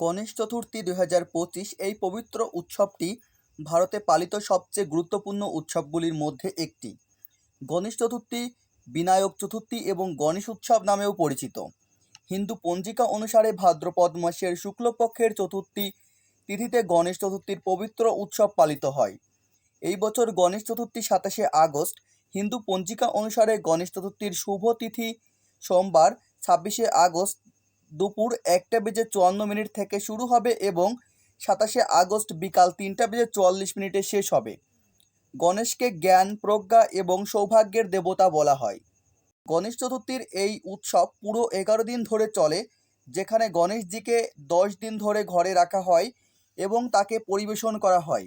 গণেশ চতুর্থী দুই হাজার পঁচিশ এই পবিত্র উৎসবটি ভারতে পালিত সবচেয়ে গুরুত্বপূর্ণ উৎসবগুলির মধ্যে একটি। গণেশ চতুর্থী, বিনায়ক চতুর্থী এবং গণেশ উৎসব নামেও পরিচিত। হিন্দু পঞ্জিকা অনুসারে ভাদ্রপদ মাসের শুক্লপক্ষের চতুর্থী তিথিতে গণেশ চতুর্থীর পবিত্র উৎসব পালিত হয়। এই বছর গণেশ চতুর্থী সাতাশে আগস্ট, হিন্দু পঞ্জিকা অনুসারে গণেশ চতুর্থীর শুভ তিথি সোমবার ছাব্বিশে আগস্ট দুপুর একটা বেজে চুয়ান্ন মিনিট থেকে শুরু হবে এবং সাতাশে আগস্ট বিকাল তিনটা বেজে চুয়াল্লিশ মিনিটে শেষ হবে। গণেশকে জ্ঞান, প্রজ্ঞা এবং সৌভাগ্যের দেবতা বলা হয়। গণেশ চতুর্থীর এই উৎসব পুরো এগারো দিন ধরে চলে, যেখানে গণেশজিকে দশ দিন ধরে ঘরে রাখা হয় এবং তাকে পরিবেশন করা হয়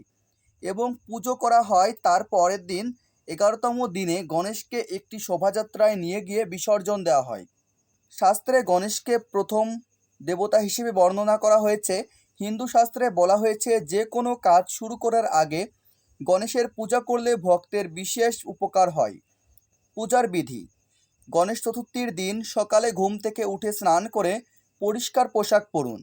এবং পুজো করা হয়। তার পরের দিন এগারোতম দিনে গণেশকে একটি শোভাযাত্রায় নিয়ে গিয়ে বিসর্জন দেওয়া হয়। শাস্ত্রে গণেশকে প্রথম দেবতা হিসেবে বর্ণনা করা হয়েছে। হিন্দু শাস্ত্রে বলা হয়েছে, যে কোনো কাজ শুরু করার আগে গণেশের পূজা করলে ভক্তের বিশেষ উপকার হয়। পূজার বিধি, গণেশ চতুর্থীর দিন সকালে ঘুম থেকে উঠে স্নান করে পরিষ্কার পোশাক পরুন।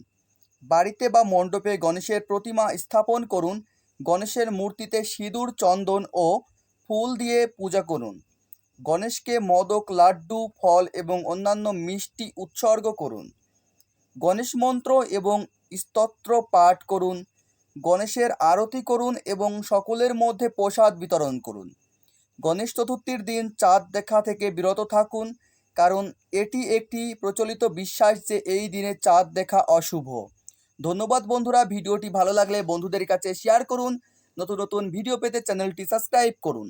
বাড়িতে বা মণ্ডপে গণেশের প্রতিমা স্থাপন করুন। গণেশের মূর্তিতে সিঁদুর, চন্দন ও ফুল দিয়ে পূজা করুন। গণেশকে মোদক লাড্ডু, ফল এবং অন্যান্য মিষ্টি উৎসর্গ করুন। গণেশ মন্ত্র এবং স্তোত্র পাঠ করুন, গণেশের আরতি করুন এবং সকলের মধ্যে প্রসাদ বিতরণ করুন। গণেশ চতুর্থীর দিন চাঁদ দেখা থেকে বিরত থাকুন, কারণ এটি একটি প্রচলিত বিশ্বাস যে এই দিনে চাঁদ দেখা অশুভ। ধন্যবাদ বন্ধুরা, ভিডিওটি ভালো লাগলে বন্ধুদের কাছে শেয়ার করুন। নতুন নতুন ভিডিও পেতে চ্যানেলটি সাবস্ক্রাইব করুন।